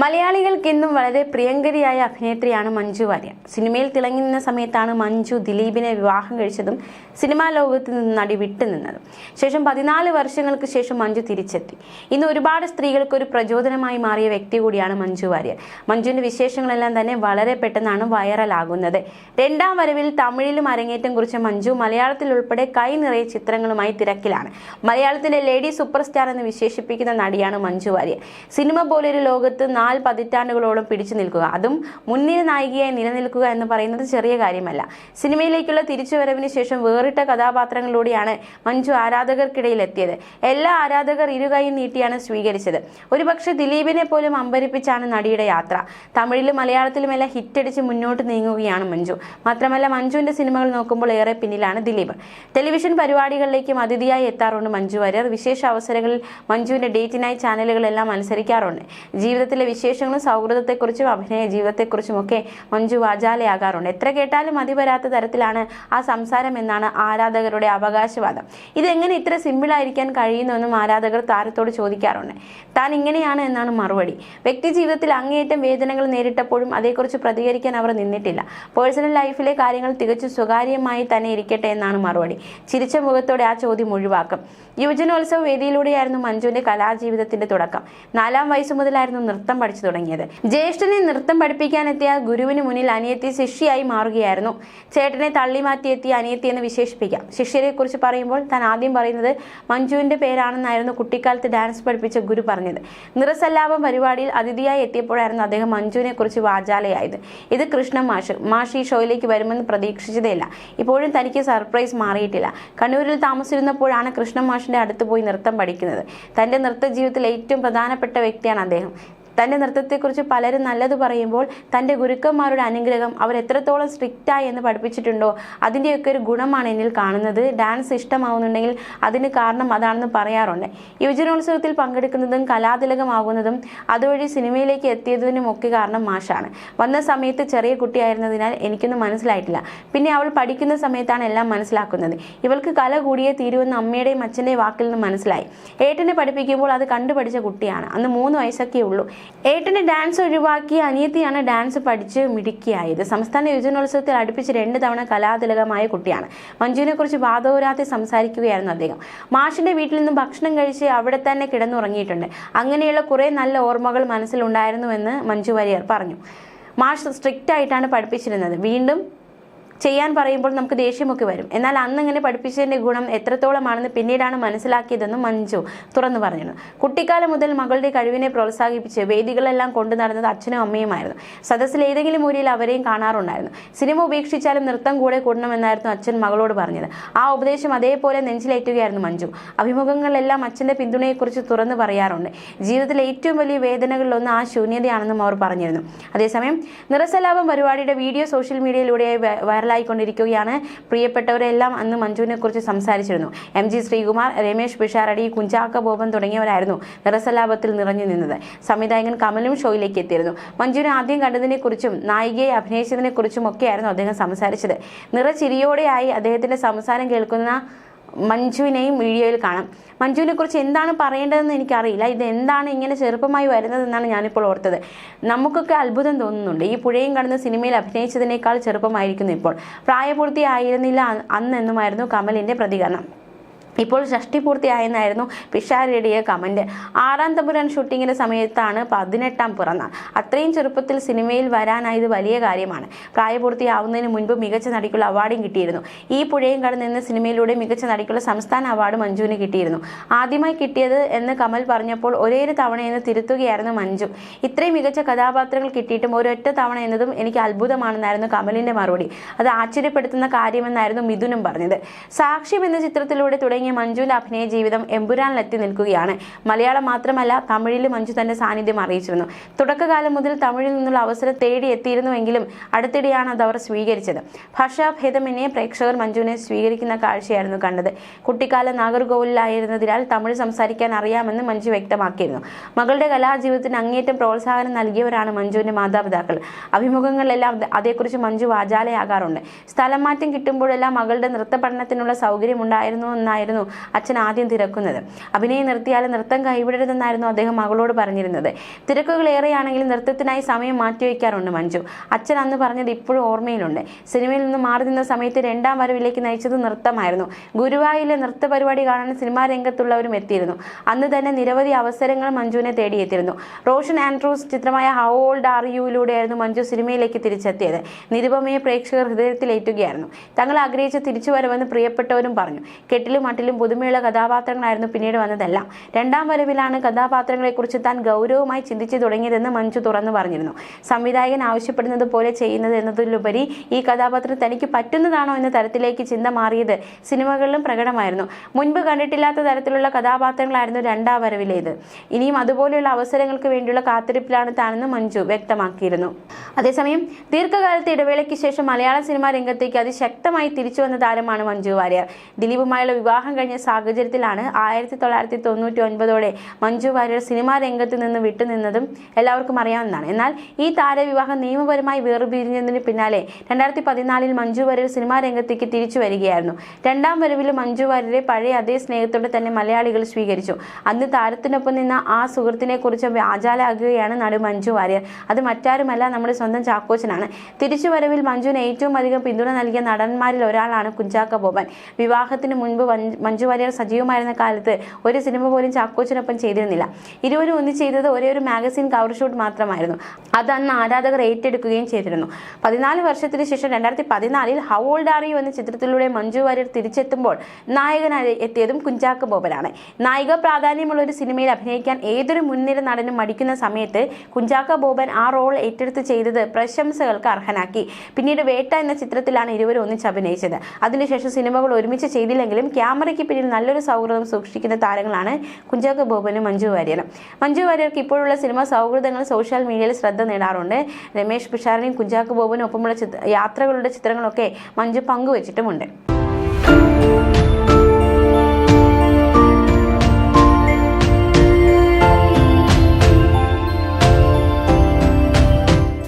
മലയാളികൾക്ക് ഇന്നും വളരെ പ്രിയങ്കരിയായ അഭിനേത്രിയാണ് മഞ്ജു വാര്യർ. സിനിമയിൽ തിളങ്ങി നിന്ന സമയത്താണ് മഞ്ജു ദിലീപിനെ വിവാഹം കഴിച്ചതും സിനിമാ ലോകത്ത് നിന്ന് നടി വിട്ടുനിന്നതും ശേഷം പതിനാല് വർഷങ്ങൾക്ക് ശേഷം മഞ്ജു തിരിച്ചെത്തി. ഇന്ന് ഒരുപാട് സ്ത്രീകൾക്ക് ഒരു പ്രചോദനമായി മാറിയ വ്യക്തി കൂടിയാണ് മഞ്ജു വാര്യർ. മഞ്ജുവിന്റെ വിശേഷങ്ങളെല്ലാം തന്നെ വളരെ പെട്ടെന്നാണ് വൈറലാകുന്നത്. രണ്ടാം വരവിൽ തമിഴിലും അരങ്ങേറ്റം കുറിച്ച മഞ്ജു മലയാളത്തിൽ ഉൾപ്പെടെ കൈ നിറയെ ചിത്രങ്ങളുമായി തിരക്കിലാണ്. മലയാളത്തിന്റെ ലേഡി സൂപ്പർ സ്റ്റാർ എന്ന് വിശേഷിപ്പിക്കുന്ന നടിയാണ് മഞ്ജു വാര്യർ. സിനിമ പോലൊരു ലോകത്ത് നാല് പതിറ്റാണ്ടുകളോളം പിടിച്ചു നിൽക്കുക. അതും മുൻനിര നായികയായി നിലനിൽക്കുക എന്ന് പറയുന്നത് ചെറിയ കാര്യമല്ല. സിനിമയിലേക്കുള്ള തിരിച്ചുവരവിന് ശേഷം വേറിട്ട കഥാപാത്രങ്ങളിലൂടെയാണ് മഞ്ജു ആരാധകർക്കിടയിൽ എത്തിയത് എല്ലാ ആരാധകർ ഇരുകൈയും നീട്ടിയാണ് സ്വീകരിച്ചത്. ഒരുപക്ഷെ ദിലീപിനെ പോലും അമ്പരിപ്പിച്ചാണ് നടിയുടെ യാത്ര. തമിഴിലും മലയാളത്തിലുമെല്ലാം ഹിറ്റടിച്ച് മുന്നോട്ട് നീങ്ങുകയാണ് മഞ്ജു. മാത്രമല്ല മഞ്ജുവിന്റെ സിനിമകൾ നോക്കുമ്പോൾ ഏറെ പിന്നിലാണ് ദിലീപ്. ടെലിവിഷൻ പരിപാടികളിലേക്കും അതിഥിയായി എത്താറുണ്ട് മഞ്ജു. വാര്യർ വിശേഷ അവസരങ്ങളിൽ മഞ്ജുവിന്റെ ഡേറ്റിനായി ചാനലുകളെല്ലാം മത്സരിക്കാറുണ്ട് ജീവിതത്തിലെ വിശേഷങ്ങളും സൗഹൃദത്തെക്കുറിച്ചും അഭിനയ ജീവിതത്തെക്കുറിച്ചും ഒക്കെ മഞ്ജു വാചാലയാകാറുണ്ട്. എത്ര കേട്ടാലും മതി വരാത്ത തരത്തിലാണ് ആ സംസാരം എന്നാണ് ആരാധകരുടെ അവകാശവാദം. ഇതെങ്ങനെ ഇത്ര സിമ്പിളായിരിക്കാൻ കഴിയുന്നുവെന്നും ആരാധകർ താരത്തോട് ചോദിക്കാറുണ്ട്. താൻ ഇങ്ങനെയാണ് എന്നാണ് മറുപടി. വ്യക്തി ജീവിതത്തിൽ അങ്ങേയറ്റം വേദനകൾ നേരിട്ടപ്പോഴും അതേക്കുറിച്ച് പ്രതികരിക്കാൻ അവർ നിന്നിട്ടില്ല. പേഴ്സണൽ ലൈഫിലെ കാര്യങ്ങൾ തികച്ചും സ്വകാര്യമായി തന്നെ ഇരിക്കട്ടെ എന്നാണ് മറുപടി. ചിരിച്ച മുഖത്തോടെ ആ ചോദ്യം ഒഴിവാക്കും. യുവജനോത്സവ വേദിയിലൂടെയായിരുന്നു മഞ്ജുവിന്റെ കലാജീവിതത്തിന്റെ തുടക്കം. നാലാം വയസ്സ് മുതലായിരുന്നു നൃത്തം പഠിച്ചു തുടങ്ങിയത്. ജ്യേഷ്ഠനെ നൃത്തം പഠിപ്പിക്കാനെത്തിയ ഗുരുവിന് മുന്നിൽ അനിയത്തി ശിഷ്യയായി മാറുകയായിരുന്നു. ചേട്ടനെ തള്ളി മാറ്റിയെത്തിയ അനിയത്തി എന്ന് വിശേഷിപ്പിക്കാം. ശിഷ്യരെ കുറിച്ച് പറയുമ്പോൾ താൻ ആദ്യം പറയുന്നത് മഞ്ജുവിന്റെ പേരാണെന്നായിരുന്നു കുട്ടിക്കാലത്ത് ഡാൻസ് പഠിപ്പിച്ച ഗുരു പറഞ്ഞത്. നിറസല്ലാപം പരിപാടിയിൽ അതിഥിയായി എത്തിയപ്പോഴായിരുന്നു അദ്ദേഹം മഞ്ജുവിനെ കുറിച്ച് വാചാലയായത്. ഇത് കൃഷ്ണ മാഷ്. മാഷ് ഈ ഷോയിലേക്ക് വരുമെന്ന് പ്രതീക്ഷിച്ചതേയില്ല. ഇപ്പോഴും തനിക്ക് സർപ്രൈസ് മാറിയിട്ടില്ല. കണ്ണൂരിൽ താമസിച്ചിരുന്നപ്പോഴാണ് കൃഷ്ണ മാഷിന്റെ അടുത്ത് പോയി നൃത്തം പഠിക്കുന്നത്. തന്റെ നൃത്ത ജീവിതത്തിൽ ഏറ്റവും പ്രധാനപ്പെട്ട വ്യക്തിയാണ് അദ്ദേഹം. തന്റെ നൃത്തത്തെക്കുറിച്ച് പലരും നല്ലത് പറയുമ്പോൾ തന്റെ ഗുരുക്കന്മാരുടെ അനുഗ്രഹം അവർ എത്രത്തോളം സ്ട്രിക്റ്റായി എന്ന് പഠിപ്പിച്ചിട്ടുണ്ടോ അതിന്റെയൊക്കെ ഒരു ഗുണമാണ് എന്നിൽ കാണുന്നത്. ഡാൻസ് ഇഷ്ടമാവുന്നുണ്ടെങ്കിൽ അതിന് കാരണം അതാണെന്ന് പറയാറുണ്ട്. യുവജനോത്സവത്തിൽ പങ്കെടുക്കുന്നതും കലാതിലകമാകുന്നതും അതുവഴി സിനിമയിലേക്ക് എത്തിയതിനും ഒക്കെ കാരണം മാഷാണ്. വന്ന സമയത്ത് ചെറിയ കുട്ടിയായിരുന്നതിനാൽ എനിക്കൊന്നും മനസ്സിലായിട്ടില്ല. പിന്നെ അവൾ പഠിക്കുന്ന സമയത്താണ് എല്ലാം മനസ്സിലാക്കുന്നത്. ഇവൾക്ക് കല കൂടിയേ തീരുവെന്ന് അമ്മയുടെയും അച്ഛന്റെയും വാക്കിൽ നിന്ന് മനസ്സിലായി. ഏട്ടനെ പഠിപ്പിക്കുമ്പോൾ അത് കണ്ടുപഠിച്ച കുട്ടിയാണ്. അന്ന് മൂന്ന് വയസ്സൊക്കെ ഉള്ളൂ ഏട്ടന് ഡാൻസ് ഒഴിവാക്കി അനിയത്തിയാണ് ഡാൻസ് പഠിച്ച് മിടുക്കിയായത്. സംസ്ഥാന യുവജനോത്സവത്തിൽ അടുപ്പിച്ച് രണ്ട് തവണ കലാതിലകമായ കുട്ടിയാണ്. മഞ്ജുവിനെ കുറിച്ച് വാദോരാതെ സംസാരിക്കുകയായിരുന്നു അദ്ദേഹം. മാഷിന്റെ വീട്ടിൽ നിന്ന് ഭക്ഷണം കഴിച്ച് അവിടെ തന്നെ കിടന്നുറങ്ങിയിട്ടുണ്ട്. അങ്ങനെയുള്ള കുറേ നല്ല ഓർമ്മകൾ മനസ്സിലുണ്ടായിരുന്നുവെന്ന് മഞ്ജു വാര്യർ പറഞ്ഞു. മാഷ് സ്ട്രിക്റ്റ് ആയിട്ടാണ് പഠിപ്പിച്ചിരുന്നത്. വീണ്ടും ചെയ്യാൻ പറയുമ്പോൾ നമുക്ക് ദേഷ്യമൊക്കെ വരും. എന്നാൽ അന്ന് ഇങ്ങനെ പഠിപ്പിച്ചതിന്റെ ഗുണം എത്രത്തോളമാണെന്ന് പിന്നീടാണ് മനസ്സിലാക്കിയതെന്നും മഞ്ജു തുറന്നു പറഞ്ഞു കുട്ടിക്കാലം മുതൽ മകളുടെ കഴിവിനെ പ്രോത്സാഹിപ്പിച്ച് വേദികളെല്ലാം കൊണ്ടു നടന്നത് അച്ഛനും അമ്മയുമായിരുന്നു സദസ്സിൽ ഏതെങ്കിലും മുറിയിൽ അവരെയും കാണാറുണ്ടായിരുന്നു. സിനിമ ഉപേക്ഷിച്ചാലും നൃത്തം കൂടെ കൂടണമെന്നായിരുന്നു അച്ഛൻ മകളോട് പറഞ്ഞത്. ആ ഉപദേശം അതേപോലെ നെഞ്ചിലേറ്റുകയായിരുന്നു മഞ്ജു. അഭിമുഖങ്ങളിലെല്ലാം അച്ഛന്റെ പിന്തുണയെക്കുറിച്ച് തുറന്നു പറയാറുണ്ട്. ജീവിതത്തിലെ ഏറ്റവും വലിയ വേദനകളിലൊന്ന് ആ ശൂന്യതയാണെന്നും അവർ പറഞ്ഞിരുന്നു. അതേസമയം നിറസലാപം പരിപാടിയുടെ വീഡിയോ സോഷ്യൽ മീഡിയയിലൂടെ വൈ- വൈറലായിക്കൊണ്ടിരിക്കുകയാണ് പ്രിയപ്പെട്ടവരെല്ലാം അന്ന് മഞ്ജുവിനെ കുറിച്ച് സംസാരിച്ചിരുന്നു. എം ജി ശ്രീകുമാർ രമേശ് പിഷാരടി കുഞ്ചാക്ക ബോബൻ തുടങ്ങിയവരായിരുന്നു നിറസലാപത്തിൽ നിറഞ്ഞു നിന്നത്. സംവിധായകൻ കമലും ഷോയിലേക്ക് എത്തിയിരുന്നു. മഞ്ജുവിനെ ആദ്യം കണ്ടതിനെക്കുറിച്ചും നായികയെ അഭിനയിച്ചതിനെക്കുറിച്ചും ഒക്കെയായിരുന്നു അദ്ദേഹം സംസാരിച്ചത്. നിറച്ചിരിയോടെയായി അദ്ദേഹത്തിന്റെ സംസാരം കേൾക്കുന്ന മഞ്ജുവിനെയും വീഡിയോയിൽ കാണാം. മഞ്ജുവിനെ കുറിച്ച് എന്താണ് പറയേണ്ടതെന്ന് എനിക്കറിയില്ല. ഇത് എന്താണ് ഇങ്ങനെ ചെറുപ്പമായി വരുന്നതെന്നാണ് ഞാനിപ്പോൾ ഓർത്തത്. നമുക്കൊക്കെ അത്ഭുതം തോന്നുന്നുണ്ട്. ഈ പുഴയും കടന്ന് സിനിമയിൽ അഭിനയിച്ചതിനേക്കാൾ ചെറുപ്പമായിരിക്കുന്നു ഇപ്പോൾ. പ്രായപൂർത്തിയായിരുന്നില്ല അന്നെന്നുമായിരുന്നു കമലിന്റെ പ്രതികരണം. ഇപ്പോൾ ഷഷ്ടി പൂർത്തിയായെന്നായിരുന്നു പിഷാരടിയ കമന്റ്. ആറാം തമ്പുരാൻ ഷൂട്ടിങ്ങിന്റെ സമയത്താണ് പതിനെട്ടാം പിറന്നാൾ. അത്രയും ചെറുപ്പത്തിൽ സിനിമയിൽ വരാനായത് വലിയ കാര്യമാണ്. പ്രായപൂർത്തിയാവുന്നതിന് മുൻപ് മികച്ച നടിക്കുള്ള അവാർഡും കിട്ടിയിരുന്നു. ഈ പുഴയും കടന്ന് എന്ന സിനിമയിലൂടെ മികച്ച നടിക്കുള്ള സംസ്ഥാന അവാർഡ് മഞ്ജുവിന് കിട്ടിയിരുന്നു. ആദ്യമായി കിട്ടിയത് എന്ന് കമൽ പറഞ്ഞപ്പോൾ ഒരേ ഒരു തവണയെന്ന് തിരുത്തുകയായിരുന്നു മഞ്ജു. ഇത്രയും മികച്ച കഥാപാത്രങ്ങൾ കിട്ടിയിട്ടും ഒരൊറ്റ തവണ എന്നതും എനിക്ക് അത്ഭുതമാണെന്നായിരുന്നു കമലിന്റെ മറുപടി. അത് ആശ്ചര്യപ്പെടുത്തുന്ന കാര്യമെന്നായിരുന്നു മിഥുനും പറഞ്ഞത്. സാക്ഷ്യം എന്ന ചിത്രത്തിലൂടെ തുടങ്ങിയ മഞ്ജുവിന്റെ അഭിനയ ജീവിതം എമ്പുരാനിലെത്തി നിൽക്കുകയാണ്. മലയാളം മാത്രമല്ല തമിഴിലും മഞ്ജു തന്റെ സാന്നിധ്യം അറിയിച്ചിരുന്നു. തുടക്കകാലം മുതൽ തമിഴിൽ നിന്നുള്ള അവസരം തേടി എത്തിയിരുന്നുവെങ്കിലും അടുത്തിടെയാണ് അത് അവർ സ്വീകരിച്ചത്. ഭാഷാഭേദമന്യേ പ്രേക്ഷകർ മഞ്ജുവിനെ സ്വീകരിക്കുന്ന കാഴ്ചയായിരുന്നു കണ്ടത്. കുട്ടിക്കാലം നാഗർകോവിലായിരുന്നതിനാൽ തമിഴ് സംസാരിക്കാൻ അറിയാമെന്ന് മഞ്ജു വ്യക്തമാക്കിയിരുന്നു. മകളുടെ കലാജീവിതത്തിന് അങ്ങേറ്റം പ്രോത്സാഹനം നൽകിയവരാണ് മഞ്ജുവിന്റെ മാതാപിതാക്കൾ. അഭിമുഖങ്ങളിലെല്ലാം അത് അതേക്കുറിച്ച് മഞ്ജു വാചാലയാകാറുണ്ട്. സ്ഥലം മാറ്റം കിട്ടുമ്പോഴെല്ലാം മകളുടെ നൃത്ത പഠനത്തിനുള്ള സൗകര്യം ഉണ്ടായിരുന്നു എന്നായിരുന്നു ആയിരുന്നു അച്ഛൻ ആദ്യം തിരക്കുന്നത്. അഭിനയം നിർത്തിയാൽ നൃത്തം കൈവിടരുതെന്നായിരുന്നു അദ്ദേഹം മകളോട് പറഞ്ഞിരുന്നത്. തിരക്കുകൾ ഏറെയാണെങ്കിലും നൃത്തത്തിനായി സമയം മാറ്റിവെക്കാറുണ്ട് മഞ്ജു. അച്ഛൻ അന്ന് പറഞ്ഞത് ഇപ്പോഴും ഓർമ്മയിലുണ്ട്. സിനിമയിൽ നിന്ന് മാറി നിന്ന സമയത്ത് രണ്ടാം വരവിലേക്ക് നയിച്ചത് നൃത്തമായിരുന്നു. ഗുരുവായൂരിലെ നൃത്ത പരിപാടി കാണാൻ സിനിമാ രംഗത്തുള്ളവരും എത്തിയിരുന്നു. അന്ന് തന്നെ നിരവധി അവസരങ്ങൾ മഞ്ജുവിനെ തേടിയെത്തിയിരുന്നു. റോഷൻ ആൻഡ്രൂസ് ചിത്രമായ ഹൗ ഓൾഡ് ആർ യുയിലൂടെയായിരുന്നു മഞ്ജു സിനിമയിലേക്ക് തിരിച്ചെത്തിയത്. നിരുപമയെ പ്രേക്ഷകർ ഹൃദയത്തിലേറ്റുകയായിരുന്നു തങ്ങൾ തിരിച്ചു തിരിച്ചുവരവെന്ന് പ്രിയപ്പെട്ടവരും പറഞ്ഞു. കെട്ടിലും പുതുമയുള്ള കഥാപാത്രങ്ങളായിരുന്നു പിന്നീട് വന്നതെല്ലാം. രണ്ടാം വരവിലാണ് കഥാപാത്രങ്ങളെക്കുറിച്ച് താൻ ഗൗരവമായി ചിന്തിച്ചു തുടങ്ങിയതെന്ന് മഞ്ജു തുറന്നു പറഞ്ഞിരുന്നു. സംവിധായകൻ ആവശ്യപ്പെടുന്നത് പോലെ ചെയ്യുന്നത് എന്നതിലുപരി ഈ കഥാപാത്രം തനിക്ക് പറ്റുന്നതാണോ എന്ന തരത്തിലേക്ക് ചിന്ത മാറിയത് സിനിമകളിലും പ്രകടമായിരുന്നു. മുൻപ് കണ്ടിട്ടില്ലാത്ത തരത്തിലുള്ള കഥാപാത്രങ്ങളായിരുന്നു രണ്ടാം വരവിലേത്. ഇനിയും അതുപോലെയുള്ള അവസരങ്ങൾക്ക് വേണ്ടിയുള്ള കാത്തിരിപ്പിലാണ് താനെന്ന് മഞ്ജു വ്യക്തമാക്കിയിരുന്നു. അതേസമയം ദീർഘകാലത്തെ ഇടവേളയ്ക്ക് ശേഷം മലയാള സിനിമാ രംഗത്തേക്ക് അതിശക്തമായി തിരിച്ചു വന്ന താരമാണ് മഞ്ജു വാര്യർ. ദിലീപുമായുള്ള വിവാഹം കഴിഞ്ഞ സാഹചര്യത്തിലാണ് ആയിരത്തി തൊള്ളായിരത്തി തൊണ്ണൂറ്റി ഒൻപതോടെ മഞ്ജു വാര്യർ സിനിമാ രംഗത്ത് നിന്ന് വിട്ടുനിന്നതും എല്ലാവർക്കും അറിയാവുന്നതാണ്. എന്നാൽ ഈ താരവിവാഹം നിയമപരമായി വേർപിരിഞ്ഞതിന് പിന്നാലെ രണ്ടായിരത്തി പതിനാലിൽ മഞ്ജു വാര്യർ സിനിമാ രംഗത്തേക്ക് തിരിച്ചു വരികയായിരുന്നു. രണ്ടാം വരവിൽ മഞ്ജു വാര്യരെ പഴയ അതേ സ്നേഹത്തോടെ തന്നെ മലയാളികൾ സ്വീകരിച്ചു. അന്ന് താരത്തിനൊപ്പം നിന്ന ആ സുഹൃത്തിനെ കുറിച്ച് വ്യാജാലാകുകയാണ് നടു മഞ്ജു വാര്യർ. അത് മറ്റാരുമല്ല നമ്മുടെ സ്വന്തം ചാക്കോച്ചനാണ്. തിരിച്ചു വരവിൽ മഞ്ജുവിന് ഏറ്റവും അധികം പിന്തുണ നൽകിയ നടന്മാരിൽ ഒരാളാണ് കുഞ്ചാക്ക ബോബൻ വിവാഹത്തിന് മുൻപ് മഞ്ജു വാര്യർ സജീവമായിരുന്ന കാലത്ത് ഒരു സിനിമ പോലും ചാക്കോച്ചിനൊപ്പം ചെയ്തിരുന്നില്ല. ഇരുവരും ഒന്നിച്ച് ചെയ്തത് ഒരേ ഒരു മാഗസിൻ കവർ ഷൂട്ട് മാത്രമായിരുന്നു. അത് അന്ന് ആരാധകർ ഏറ്റെടുക്കുകയും ചെയ്തിരുന്നു. പതിനാല് വർഷത്തിന് ശേഷം രണ്ടായിരത്തി പതിനാലിൽ ഹൗ ഓൾഡ് ആർ യു എന്ന ചിത്രത്തിലൂടെ മഞ്ജു വാര്യർ തിരിച്ചെത്തുമ്പോൾ നായകനായി എത്തിയതും കുഞ്ചാക്ക ബോബനാണ്. നായിക പ്രാധാന്യമുള്ള ഒരു സിനിമയിൽ അഭിനയിക്കാൻ ഏതൊരു മുൻനിര നടനും മടിക്കുന്ന സമയത്ത് കുഞ്ചാക്ക ബോബൻ ആ റോൾ ഏറ്റെടുത്ത് ചെയ്തത് പ്രശംസകൾക്ക് അർഹനാക്കി. പിന്നീട് വേട്ട എന്ന ചിത്രത്തിലാണ് ഇരുവരും ഒന്നിച്ച് അഭിനയിച്ചത്. അതിനുശേഷം സിനിമകൾ ഒരുമിച്ച് ചെയ്തില്ലെങ്കിലും ക്യാമറയ്ക്ക് പിന്നിൽ നല്ലൊരു സൗഹൃദം സൂക്ഷിക്കുന്ന താരങ്ങളാണ് കുഞ്ചാക്ക ബോബനും മഞ്ജു വാര്യരും. മഞ്ജു വാര്യർക്ക് ഇപ്പോഴുള്ള സിനിമ സൗഹൃദങ്ങൾ സോഷ്യൽ മീഡിയയിൽ ശ്രദ്ധ നേടാറുണ്ട്. രമേഷ് പിഷാറിനെയും കുഞ്ചാക്ക ബോബനും ഒപ്പമുള്ള യാത്രകളുടെ ചിത്രങ്ങളൊക്കെ മഞ്ജു പങ്കുവച്ചിട്ടുമുണ്ട്.